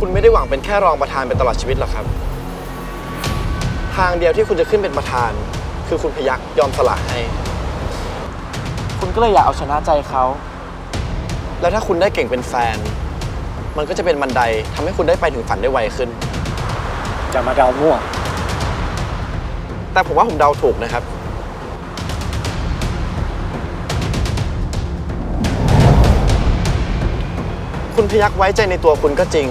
คุณไม่ได้หวังเป็นแค่รองประธานไปตลอดชีวิตหรอกครับ ทางเดียวที่คุณจะขึ้นเป็นประธาน คือคุณพยักยอมสละให้ คุณก็เลยอยากเอาชนะใจเขา แล้วถ้าคุณได้เก่งเป็นแฟน มันก็จะเป็นบันไดทำให้คุณได้ไปถึงฝันได้ไวขึ้น จะมาเดามั่ว แต่ผมว่าผมเดาถูกนะครับ คุณพยักไว้ใจในตัวคุณก็จริง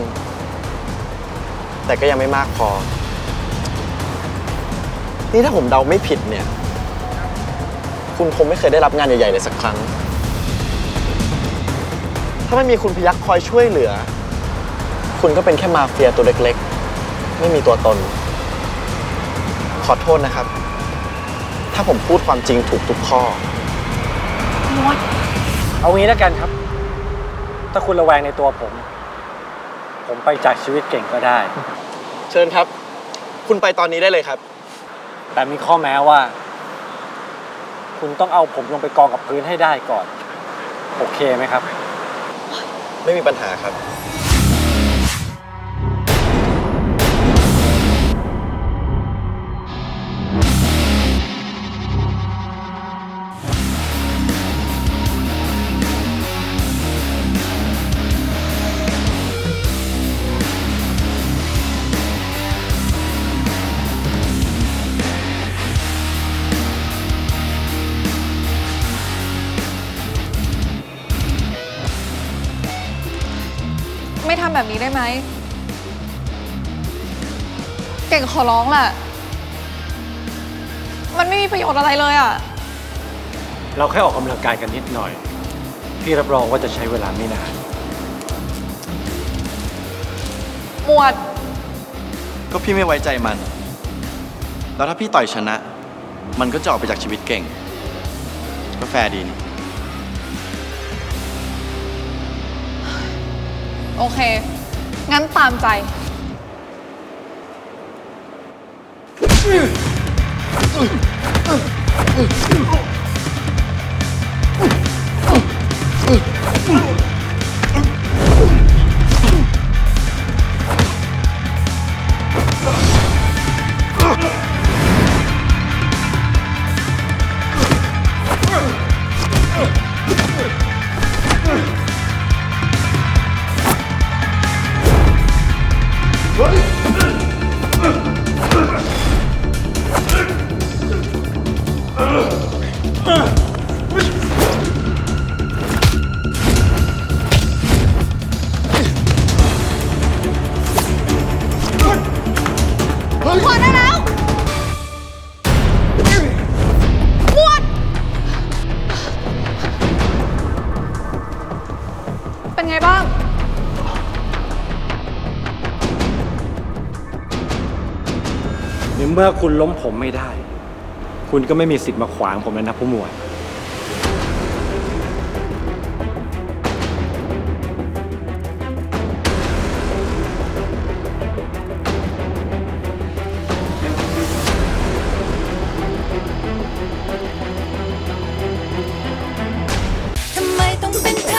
แต่ก็ยังไม่มากพอ นี่ถ้าผมเดาไม่ผิดเนี่ย คุณคงไม่เคยได้รับงานใหญ่ๆเลยสักครั้ง ถ้าไม่มีคุณพยักคอยช่วยเหลือ คุณก็เป็นแค่มาเฟียตัวเล็กๆ ไม่มีตัวตน ขอโทษนะครับ ถ้าผมพูดความจริงถูกทุกข้อ เอางี้แล้วกันครับ ถ้าคุณระแวงในตัวผม ผมไปจากชีวิตเก่งก็ได้ เชิญครับ คุณไปตอนนี้ได้เลยครับ แต่มีข้อแม้ว่า คุณต้องเอาผมลงไปกองกับพื้นให้ได้ก่อน โอเคไหมครับ ไม่มีปัญหาครับ ไม่ทำแบบนี้ได้ไหม เก่งขอร้องแหละมันไม่มีประโยชน์อะไรเลยอะ เราแค่ออกกำลังกายกันนิดหน่อย พี่รับรองว่าจะใช้เวลาไม่นาน หมวด ก็พี่ไม่ไว้ใจมัน แล้วถ้าพี่ต่อยชนะ มันก็จะออกไปจากชีวิตเก่ง ก็แฟร์ดีนี่ โอเค งั้นตามใจ หมดได้แล้ว หมด เป็นไงบ้าง ในเมื่อคุณล้มผมไม่ได้ คุณก็ไม่มีสิทธิ์มาขวางผมแล้วนะผู้หมวด ทำไมต้องเป็นเธอ